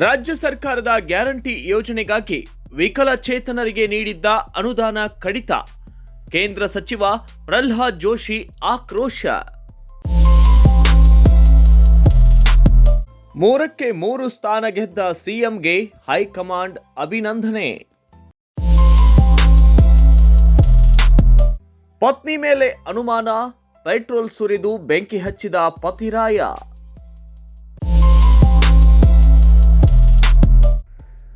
ರಾಜ್ಯ ಸರ್ಕಾರದ ಗ್ಯಾರಂಟಿ ಯೋಜನೆಗಾಗಿ ವಿಕಲಚೇತನರಿಗೆ ನೀಡಿದ್ದ ಅನುದಾನ ಕಡಿತ. ಕೇಂದ್ರ ಸಚಿವ ಪ್ರಹ್ಲಾದ್ ಜೋಶಿ ಆಕ್ರೋಶ. ಮೂರಕ್ಕೆ ಮೂರು ಸ್ಥಾನ ಗೆದ್ದ ಸಿಎಂಗೆ ಹೈಕಮಾಂಡ್ ಅಭಿನಂದನೆ. ಪತ್ನಿ ಮೇಲೆ ಅನುಮಾನ, ಪೆಟ್ರೋಲ್ ಸುರಿದು ಬೆಂಕಿ ಹಚ್ಚಿದ ಪತಿರಾಯ.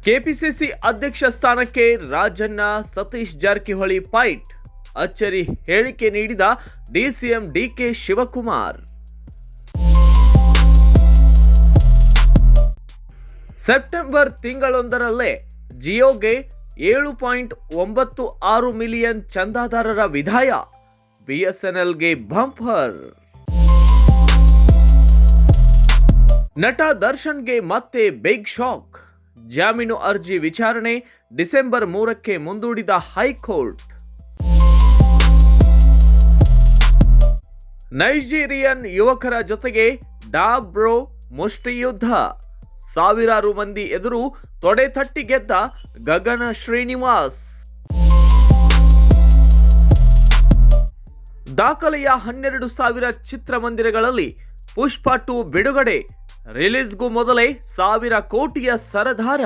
ಕೆಪಿಸಿಸಿ ಅಧ್ಯಕ್ಷ ಸ್ಥಾನಕ್ಕೆ ರಾಜಣ್ಣ ಸತೀಶ್ ಜಾರಕಿಹೊಳಿ ಫೈಟ್. ಅಚ್ಚರಿ ಹೇಳಿಕೆ ನೀಡಿದ ಡಿಸಿಎಂ ಡಿಕೆ ಶಿವಕುಮಾರ್. ಸೆಪ್ಟೆಂಬರ್ ತಿಂಗಳೊಂದರಲ್ಲೇ ಜಿಯೋಗೆ ಏಳು ಪಾಯಿಂಟ್ ಒಂಬತ್ತು ಆರು ಮಿಲಿಯನ್ ಚಂದಾದಾರರ ವಿದಾಯ. ಬಿಎಸ್ಎನ್ಎಲ್ಗೆ ಬಂಪರ್. ನಟ ದರ್ಶನ್ಗೆ ಮತ್ತೆ ಬಿಗ್ ಶಾಕ್. ಜಾಮೀನು ಅರ್ಜಿ ವಿಚಾರಣೆ ಡಿಸೆಂಬರ್ ಮೂರಕ್ಕೆ ಮುಂದೂಡಿದ ಹೈಕೋರ್ಟ್. ನೈಜೀರಿಯನ್ ಯುವಕರ ಜೊತೆಗೆ ಡಾಬ್ರೋ ಮುಷ್ಟಿಯುದ್ಧ. ಸಾವಿರಾರು ಮಂದಿ ಎದುರು ತೊಡೆ ತಟ್ಟಿ ಗೆದ್ದ ಗಗನ ಶ್ರೀನಿವಾಸ್. ದಾಖಲೆಯ ಹನ್ನೆರಡು ಸಾವಿರ ಚಿತ್ರಮಂದಿರಗಳಲ್ಲಿ ಪುಷ್ಪ ಟು ಬಿಡುಗಡೆ. ರಿಲೀಸ್ಗೂ ಮೊದಲೇ ಸಾವಿರ ಕೋಟಿಯ ಸರದಾರ